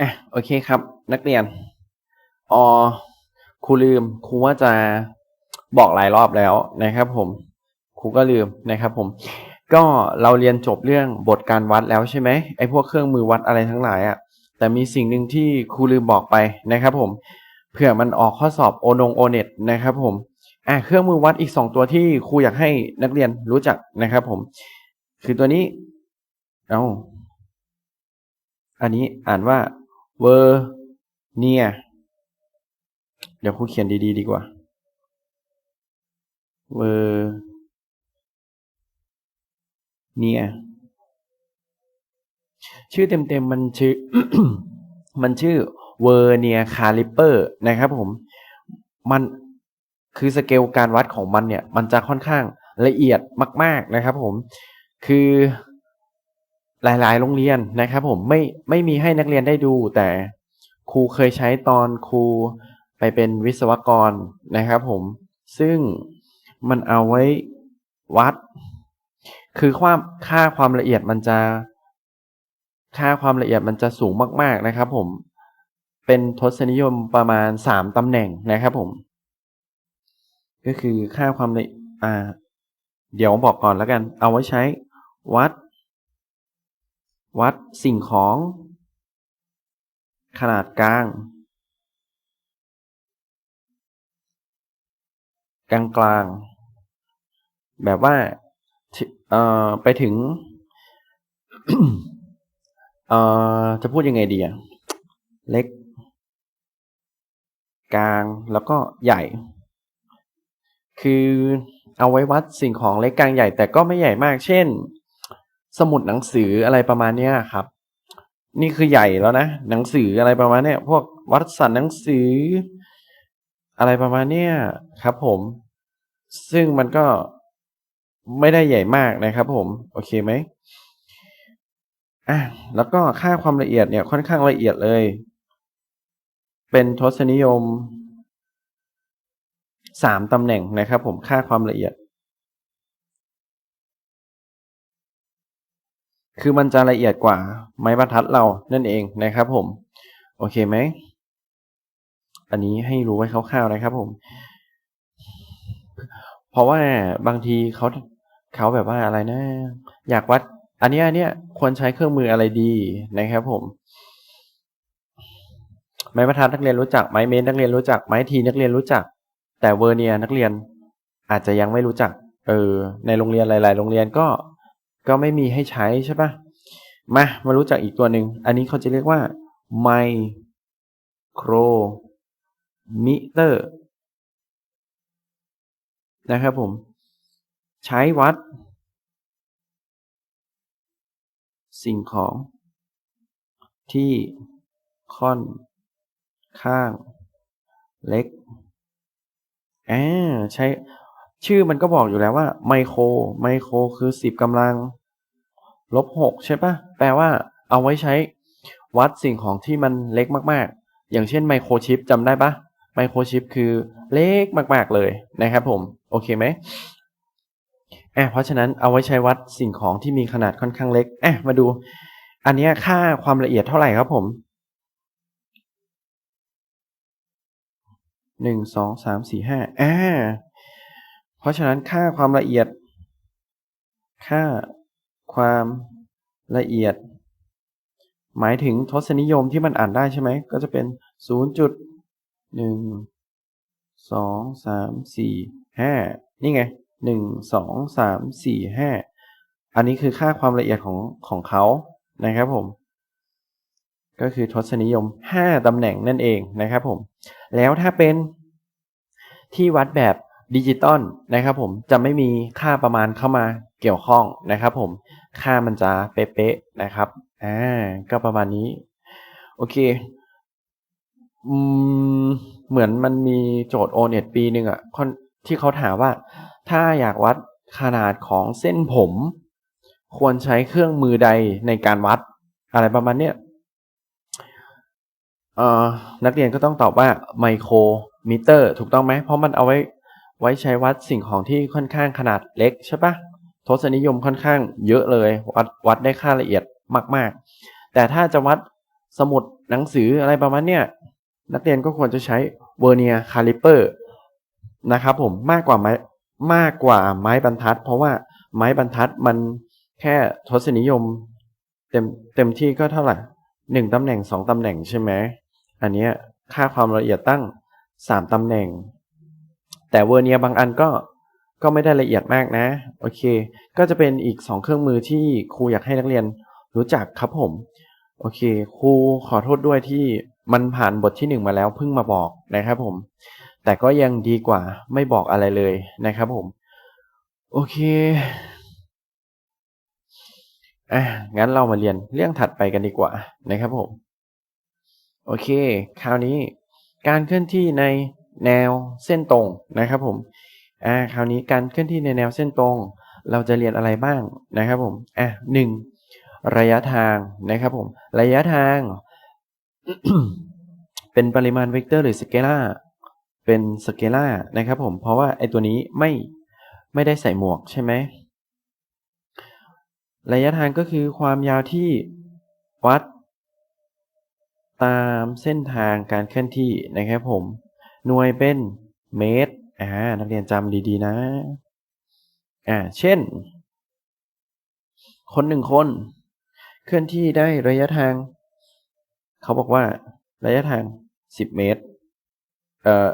อะโอเคครับ นักเรียนอ๋อครูลืมครูว่าจะบอกหลายรอบแล้วนะครับ ผมครูก็ลืมนะครับผม ก็เราเรียนจบเรื่องบทการวัดแล้วใช่ไหมไอ้พวกเครื่องมือวัดอะไรทั้งหลายอะ่ะแต่มีสิ่งหนึ่งที่ครูลืมบอกไปนะครับ ผมเผื่อมันออกข้อสอบโอนงโอเน็ตนะครับ ผมอะเครื่องมือวัดอีกสองตัวที่ครูอยากให้นักเรียนรู้จักนะครับ ผม คือตัวนี้ เอ้าอันนี้อ่านว่า เวอร์เนียเดี๋ยวครูเขียนดี ๆ ดีกว่า เวอร์เนียชื่อเต็มๆมันชื่อ มันชื่อเวอร์เนียคาลิเปอร์นะครับผม มันคือสเกลการวัดของมันเนี่ย มันจะค่อนข้างละเอียดมาก ๆนะครับผม คือ หลาย ๆ โรงเรียนนะครับผมไม่ไม่มีให้นักเรียนได้ดู แต่ครูเคยใช้ตอนครูไปเป็นวิศวกรนะครับผมซึ่งมันเอาไว้วัด คือความค่าความละเอียดมันจะ ค่าความละเอียดมันจะสูงมาก ๆนะครับ ผมเป็นทศนิยมประมาณสามตำแหน่งนะครับผม ก็คือค่าความละอ่า เดี๋ยวบอกก่อนแล้วกัน เอาไว้ใช้วัด วัดสิ่งของ ขนาดกลาง กลางกลาง แบบว่าเอ่อไปถึงเอ่อจะพูดยังไงดีอะเล็ก กลางแล้วก็ใหญ่ คือเอาไว้วัดสิ่งของเล็กกลางใหญ่แต่ก็ไม่ใหญ่มาก เช่น สมุดหนังสืออะไรประมาณเนี้ยครับ นี่คือใหญ่แล้วนะ หนังสืออะไรประมาณเนี้ยพวกวัดสันหนังสือ อะไรประมาณเนี้ยครับ ผม ซึ่งมันก็ไม่ได้ใหญ่มากนะครับ ผม โอเคไหมอะแล้วก็ค่าความละเอียดเนี่ย ค่อนข้างละเอียดเลย เป็นทศนิยมสามตำแหน่งนะครับ ผมค่าความละเอียด คือมันจะละเอียดกว่าไม้บรรทัดเรานั่นเองนะครับผม โอเคไหม อันนี้ให้รู้ไว้คร่าวๆนะครับผม เพราะว่าบางทีเขาเขาแบบว่าอะไรนะ อยากวัด อันนี้อันเนี้ยควรใช้เครื่องมืออะไรดีนะครับผม ไม้บรรทัดนักเรียนรู้จัก ไม้เมนนักเรียนรู้จัก ไม้ทีนักเรียนรู้จัก แต่เวอร์เนียนักเรียนอาจจะยังไม่รู้จัก เออ ในโรงเรียนหลาย ๆ โรงเรียนก็ ก็ไม่มีให้ใช้ใช่ปะมา มารู้จักอีกตัวหนึ่ง อันนี้เขาจะเรียกว่าไมโครมิเตอร์นะครับผม ใช้วัด สิ่งของที่ค่อนข้างเล็กอ่าใช้ชื่อมันก็บอกอยู่แล้วว่าไมโครไมโครคือสิบกำลัง ลบหกใช่ปะแปลว่าเอาไว้ใช้วัดสิ่งของที่มันเล็กมากๆ อย่างเช่นไมโครชิปจำได้ปะไมโครชิปคือเล็กมากๆเลยนะครับผม โอเคไหมอะเพราะฉะนั้นเอาไว้ใช้วัดสิ่งของที่มีขนาดค่อนข้างเล็กอะมาดู อันนี้ค่าความละเอียดเท่าไหร่ครับผมหนึ่งสองสามสี่ห้าอ่าเพราะฉะนั้นค่าความละเอียด ค่า ความละเอียด หมายถึงทศนิยมที่มันอ่านได้ใช่ไหม ก็จะเป็นศูนย์จุดหนึ่งสองสามสี่ห้านี่ไงหนึ่งสองสามสี่ห้าอันนี้คือค่าความละเอียดของของเขานะครับผม ก็คือทศนิยมห้าตำแหน่งนั่นเองนะครับผม แล้วถ้าเป็นที่วัดแบบ ดิจิตอลนะครับผมจะไม่มีค่าประมาณเข้ามาเกี่ยวข้องนะครับผมค่ามันจะเป๊ะๆนะครับอ่าก็ประมาณนี้ โอเคอืมเหมือนมันมีโจทย์โอเน็ตปีหนึ่งอะ่ะที่เขาถามว่า ถ้าอยากวัดขนาดของเส้นผม ควรใช้เครื่องมือใดในการวัดอะไรประมาณเนี้ยนักเรียนก็ต้องตอบว่าไมโครมิเตอร์ ถูกต้องไหมเพราะมันเอาไว้ ไว้ใช้วัดสิ่งของที่ค่อนข้างขนาดเล็กใช่ปะทศนิยมค่อนข้างเยอะเลยวัดวัดได้ค่าละเอียดมาก ๆ แต่ถ้าจะวัดสมุดหนังสืออะไรประมาณเนี้ยนักเรียนก็ควรจะใช้เวอร์เนียคาลิเปอร์นะครับผมมากกว่าไม้มากกว่าไม้บรรทัด เพราะว่าไม้บรรทัดมันแค่ทศนิยม เต็มเต็มที่ก็เท่าไหร่หนึ่งตำแหน่งสองตำแหน่งใช่ไหมอันนี้ค่าความละเอียดตั้งสามตำแหน่ง แต่เวอร์เนียบางอันก็ก็ไม่ได้ละเอียดมากนะ โอเค ก็จะเป็นอีกสองเครื่องมือที่ครูอยากให้นักเรียนรู้จักครับผม โอเค ครูขอโทษด้วยที่มันผ่านบทที่หนึ่งมาแล้วเพิ่งมาบอกนะครับผม แต่ก็ยังดีกว่าไม่บอกอะไรเลยนะครับผม โอเคอะงั้นเรามาเรียนเรื่องถัดไปกันดีกว่านะครับผม โอเค คราวนี้การเคลื่อนที่ใน แนวเส้นตรงนะครับผมอ่าคราวนี้การเคลื่อนที่ในแนวเส้นตรง เราจะเรียนอะไรบ้างนะครับผมอะหนึ่งระยะทางนะครับผมระยะทาง เป็นปริมาณเวกเตอร์หรือสเกลาเป็นสเกลานะครับผมเพราะว่าไอตัวนี้ไม่ไม่ได้ใส่หมวกใช่ไหมระยะทางก็คือความยาวที่วัด ตามเส้นทางการเคลื่อนที่นะครับผม หน่วยเป็นเมตรอ่านักเรียนจำดีๆนะอ่าเช่น คนหนึ่งคน เคลื่อนที่ได้ระยะทาง เขาบอกว่า ระยะทางสิบเมตร เอ่อ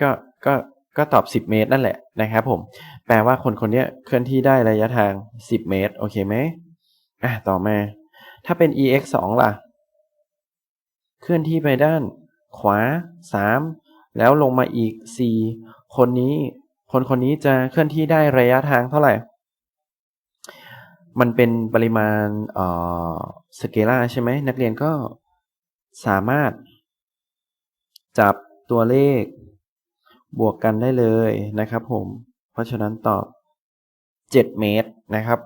ก็ก็ก็ตอบสิบเมตรนั่นแหละนะครับผม แปลว่าคนคนนี้เคลื่อนที่ได้ระยะทางสิบเมตร โอเคไหมอะต่อมา ถ้าเป็น ex สองล่ะ เคลื่อนที่ไปด้านขวาสาม แล้วลงมาอีกสี่คนนี้ คนคนนี้จะเคลื่อนที่ได้ระยะทางเท่าไหร่ มันเป็นปริมาณเอ่อสเกลาใช่ไหม นักเรียนก็สามารถ จับตัวเลข บวกกันได้เลยนะครับผม เพราะฉะนั้นตอบเจ็ดเมตรนะครับ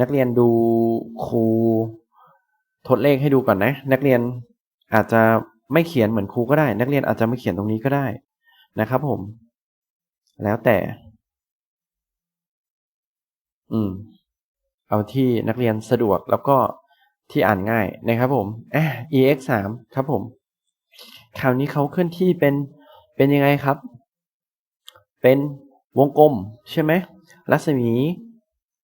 นักเรียนดูครูทดเลขให้ดูก่อนนะ นักเรียนอาจจะ ไม่เขียนเหมือนครูก็ได้ นักเรียนอาจจะไม่เขียนตรงนี้ก็ได้นะครับผม แล้วแต่ อืม เอาที่นักเรียนสะดวกแล้วก็ที่อ่านง่ายนะครับผมอะ ex สามครับผม คราวนี้เขาเคลื่อนที่เป็นเป็นยังไงครับ เป็นวงกลมใช่ไหมรัศมี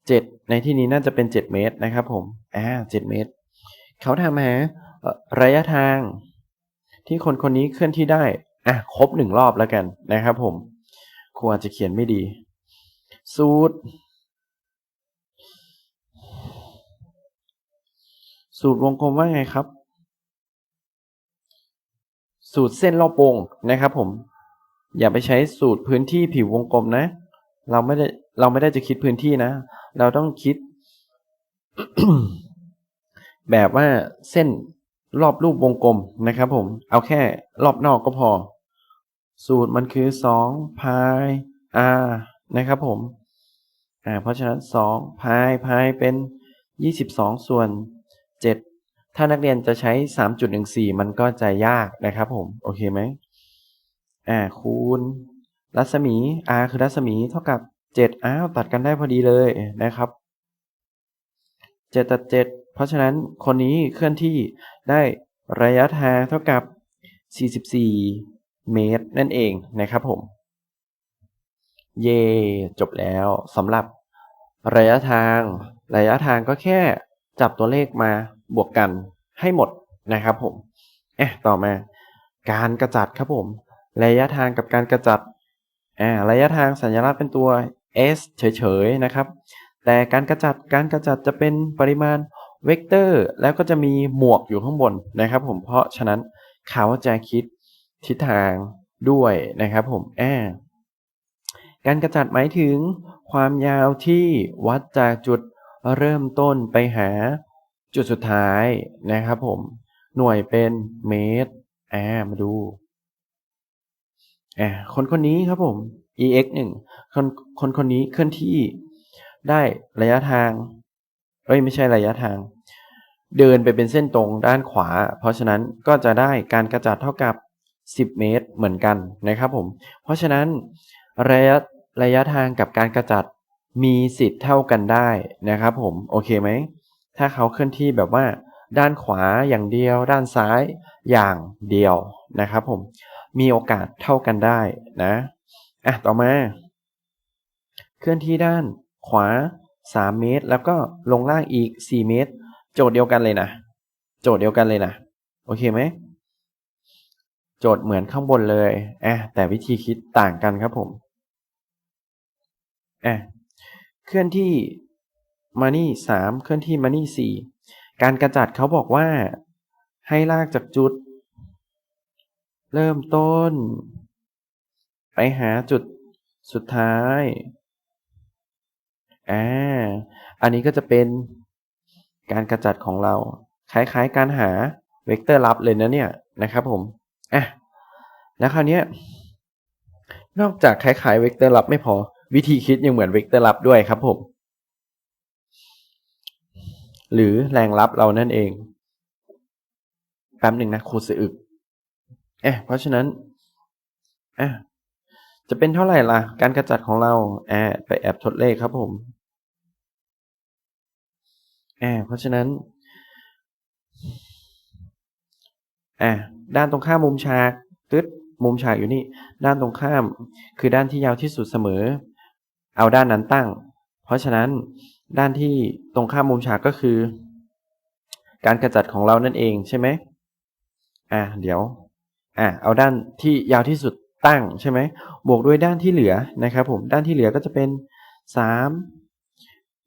เจ็ดในที่นี้น่าจะเป็นเจ็ดเมตรนะครับผมอ่าเจ็ดเมตร เขาทำหาระยะทาง ที่คนคนนี้เคลื่อนที่ได้ อะ ครบหนึ่งรอบแล้วกันนะครับผม ครูอาจจะเขียนไม่ดี สูตร สูตรวงกลมว่าไงครับ สูตรเส้นรอบวงนะครับผม อย่าไปใช้สูตรพื้นที่ผิววงกลมนะ เราไม่ได้เราไม่ได้จะคิดพื้นที่นะ เราต้องคิด แบบว่าเส้น รอบรูปวงกลมนะครับผม เอาแค่รอบนอกก็พอ สูตรมันคือสองพาย r นะครับผม อ่า เพราะฉะนั้นสองพายพายเป็นยี่สิบสองส่วนเจ็ดถ้านักเรียนจะใช้สามจุดหนึ่งสี่มันก็จะยากนะครับผม โอเคไหมอ่า คูณ รัศมี r คือรัศมีเท่ากับเจ็ดอ้าวตัดกันได้พอดีเลยนะครับเจ็ดตัดเจ็ด เพราะฉะนั้นคนนี้เคลื่อนที่ได้ระยะทางเท่ากับ 44 เมตรนั่นเองนะครับผม เย่จบแล้วสำหรับระยะทาง ระยะทางก็แค่จับตัวเลขมาบวกกันให้หมดนะครับผมเอ๊ะต่อมา การกระจัดครับผม ระยะทางกับการกระจัดอ่าระยะทางสัญลักษณ์เป็นตัว s เฉยๆนะครับ แต่การกระจัดการกระจัดจะเป็นปริมาณ เวกเตอร์แล้วก็จะมีหมวกอยู่ข้างบนนะครับ ผมเพราะฉะนั้นเขาจะคิดทิศทางด้วยนะครับ ผมแอการกระจัดหมายถึงความยาวที่วัดจากจุดเริ่มต้นไปหาจุดสุดท้ายนะครับผมหน่วยเป็นเมตรแอมาดูแอบคนคนนี้ครับผม ex หนึ่งคนคนคนนี้เคลื่อนที่ได้ระยะทาง เอ้ยไม่ใช่ระยะทาง เดินไปเป็นเส้นตรงด้านขวา เพราะฉะนั้นก็จะได้การกระจัดเท่ากับ 10 เมตรเหมือนกันนะครับผม เพราะฉะนั้นระยะระยะทางกับการกระจัดมีสิทธิ์เท่ากันได้นะครับผมโอเคไหมถ้าเขาเคลื่อนที่แบบว่า ด้านขวาอย่างเดียว ด้านซ้ายอย่างเดียวนะครับผมมีโอกาสเท่ากันได้นะอะต่อมา เคลื่อนที่ด้านขวา 3 เมตร แล้วก็ลงล่างอีก 4 เมตร โจทย์เดียวกันเลยนะ โจทย์เดียวกันเลยนะ โอเคไหม โจทย์เหมือนข้างบนเลยอะแต่วิธีคิดต่างกันครับผมอะเคลื่อนที่มานี่สามเคลื่อนที่มานี่สี่การกระจัดเขาบอกว่า ให้ลากจากจุด เริ่มต้น ไปหาจุดสุดท้ายอ่า อันนี้ก็จะเป็นการกระจัดของเรา คล้ายๆ การหาเวกเตอร์ลับเลยนะเนี่ยนะครับผมอะแล้วคราวนี้นอกจากคล้ายๆเวกเตอร์ลับไม่พอวิธีคิดยังเหมือนเวกเตอร์ลับด้วยครับผม หรือแรงลับเรานั่นเองแป๊บหนึ่งนะครูสือึกเอ๊ะเพราะฉะนั้นอะจะเป็นเท่าไหร่ล่ะ การกระจัดของเราแอบไปแอบทดเลขครับผม อบเพราะฉะนั้นอะด้านตรงข้ามมุมฉากตึ๊ดมุมฉากอยู่นี่ ด้านตรงข้าม คือด้านที่ยาวที่สุดเสมอ เอาด้านนั้นตั้ง เพราะฉะนั้นด้านที่ตรงข้ามมุมฉากก็คือ การกระจัดของเรานั่นเองใช่ไหมอะเดี๋ยวอะเอาด้านที่ยาวที่สุดตั้งใช่ไหมบวกด้วยด้านที่เหลือนะครับผมด้านที่เหลือก็จะเป็นสาม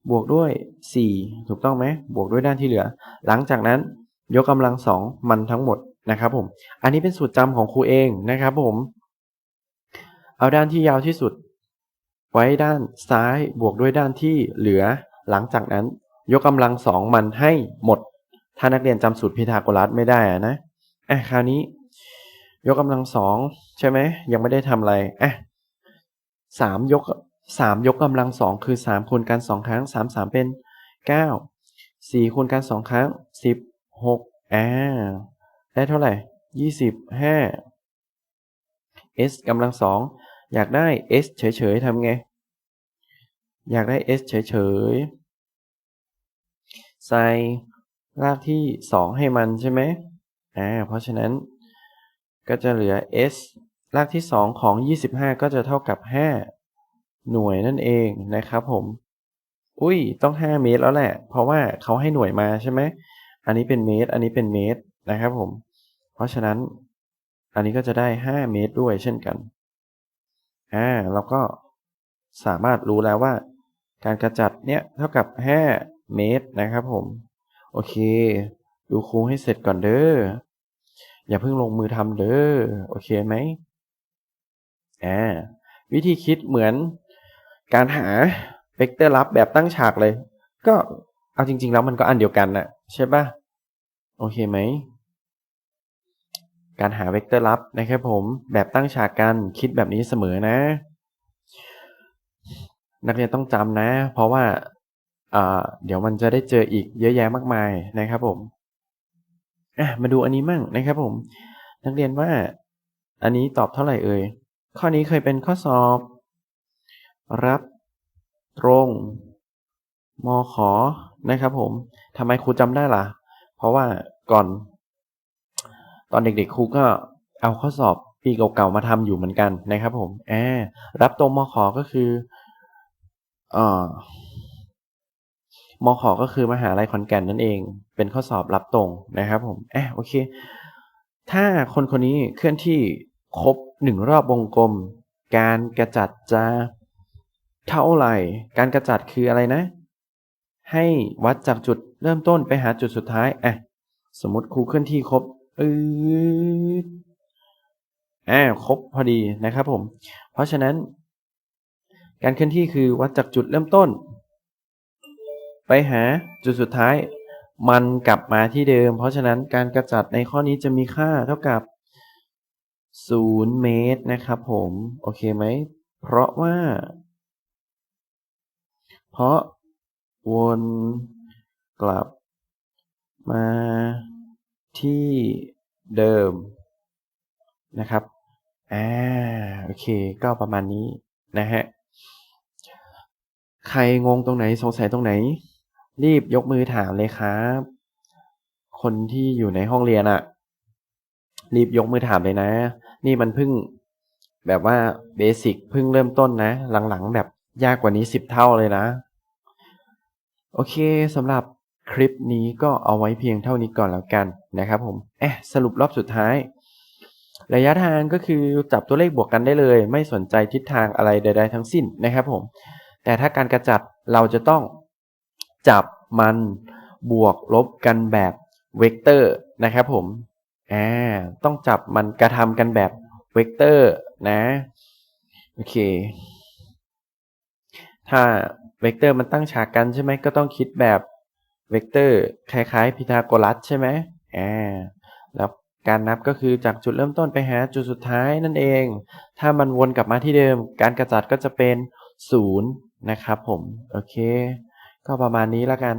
บวกด้วยสี่ถูกต้องไหมบวกด้วยด้านที่เหลือ หลังจากนั้นยกกำลังสองมันทั้งหมดนะครับผม อันนี้เป็นสูตรจำของครูเองนะครับผม เอาด้านที่ยาวที่สุด ไว้ด้านซ้ายบวกด้วยด้านที่เหลือ หลังจากนั้น ยกกำลังสองมันให้หมด ถ้านักเรียนจำสูตรพีทาโกรัสไม่ได้นะอะคราวนี้ ยกกำลังสองใช่ไหมยังไม่ได้ทำอะไรอะสามยก สามยกกำลังสองคือสามคูณกันสองครั้งสามสามเป็นเก้าสี่คูณกันสองครั้งสิบหกอ่าได้เท่าไหร่ยี่สิบห้า s กำลังสองอยากได้ s เฉยๆทำไง อยากได้ s เฉยๆใส่รากที่2ให้มันใช่ไหมอ่าเพราะฉะนั้นก็จะเหลือ s รากที่2ของ25ก็จะเท่ากับ5 หน่วยนั่นเองนะครับผม อุ้ยต้อง 5 เมตรแล้วแหละ เพราะว่าเขาให้หน่วยมาใช่ไหม อันนี้เป็นเมตร อันนี้เป็นเมตรนะครับผม เพราะฉะนั้นอันนี้ก็จะได้ 5 เมตรด้วยเช่นกัน อ่าเราก็สามารถรู้แล้วว่า การกระจัดเนี่ยเท่ากับ 5 เมตรนะครับผม โอเค ดูครูให้เสร็จก่อนเด้อ อย่าเพิ่งลงมือทำเด้อ โอเคไหมอ่าวิธีคิดเหมือน การหาเวกเตอร์ลับแบบตั้งฉากเลย ก็เอาจริง ๆ แล้วมันก็อันเดียวกันนะใช่ปะโอเคไหม การหาเวกเตอร์ลับนะครับผมแบบตั้งฉากกันคิดแบบนี้เสมอนะ นักเรียนต้องจำนะ เพราะว่าเดี๋ยวมันจะได้เจออีกเยอะแยะมากมายนะครับผมมาดูอันนี้มั่งนะครับผม นักเรียนว่า อันนี้ตอบเท่าไหร่เอ่ยข้อนี้เคยเป็นข้อสอบ รับตรงมอขอนะครับผมทำไมครูจำได้ล่ะ เพราะว่าก่อน ตอนเด็กๆครูก็เอาข้อสอบปีเก่าๆมาทำอยู่เหมือนกันนะครับ ผมแอบรับตรงมขอก็คืออ่มขอก็คือมหาลัยขอนแก่นนั่นเอง เป็นข้อสอบรับตรงนะครับผมแอบโอเค ถ้าคนคนนี้เคลื่อนที่ครบหนึ่งรอบวงกลม การกระจัดจะ เท่าไหร่ การกระจัดคืออะไรนะ ให้วัดจากจุดเริ่มต้นไปหาจุดสุดท้ายอะสมมติครูเคลื่อนที่ครบอืดอ่าครบพอดีนะครับผม เพราะฉะนั้น การเคลื่อนที่คือวัดจากจุดเริ่มต้น ไปหาจุดสุดท้าย มันกลับมาที่เดิม เพราะฉะนั้นการกระจัดในข้อนี้จะมีค่าเท่ากับ0เมตรนะครับผม โอเคไหม เพราะว่า เพราะวนกลับมาที่เดิมนะครับ อ่า โอเค ก็ประมาณนี้นะฮะ ใครงงตรงไหนสงสัยตรงไหน รีบยกมือถามเลยครับ คนที่อยู่ในห้องเรียนอะรีบยกมือถามเลยนะ นี่มันเพิ่งแบบว่าเบสิกเพิ่งเริ่มต้นนะ หลังๆแบบ ยากกว่านี้สิบเท่าเลยนะ โอเคสำหรับคลิปนี้ก็เอาไว้เพียงเท่านี้ก่อนแล้วกันนะครับผมเอ๊ะสรุปรอบสุดท้าย ระยะทางก็คือจับตัวเลขบวกกันได้เลย ไม่สนใจทิศทางอะไรใด ๆ ทั้งสิ้นนะครับผม แต่ถ้าการกระจัดเราจะต้องจับมันบวกลบกันแบบเวกเตอร์นะครับผมอ่าต้องจับมันกระทำกันแบบเวกเตอร์นะ โอเค ถ้าเวกเตอร์มันตั้งฉากกันใช่ไหมก็ต้องคิดแบบเวกเตอร์คล้ายๆพีทาโกรัสใช่ไหมอ่าแล้วการนับก็คือจากจุดเริ่มต้นไปหาจุดสุดท้ายนั่นเอง ถ้ามันวนกลับมาที่เดิม การกระจัดก็จะเป็นศูนย์นะครับผม โอเค ก็ประมาณนี้แล้วกัน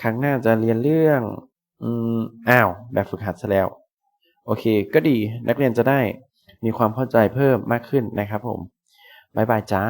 ครั้งหน้าจะเรียนเรื่อง อืม อ้าว แบบฝึกหัดซะแล้ว โอเค ก็ดี นักเรียนจะได้มีความเข้าใจเพิ่มมากขึ้นนะครับผม บ๊ายบายจ้า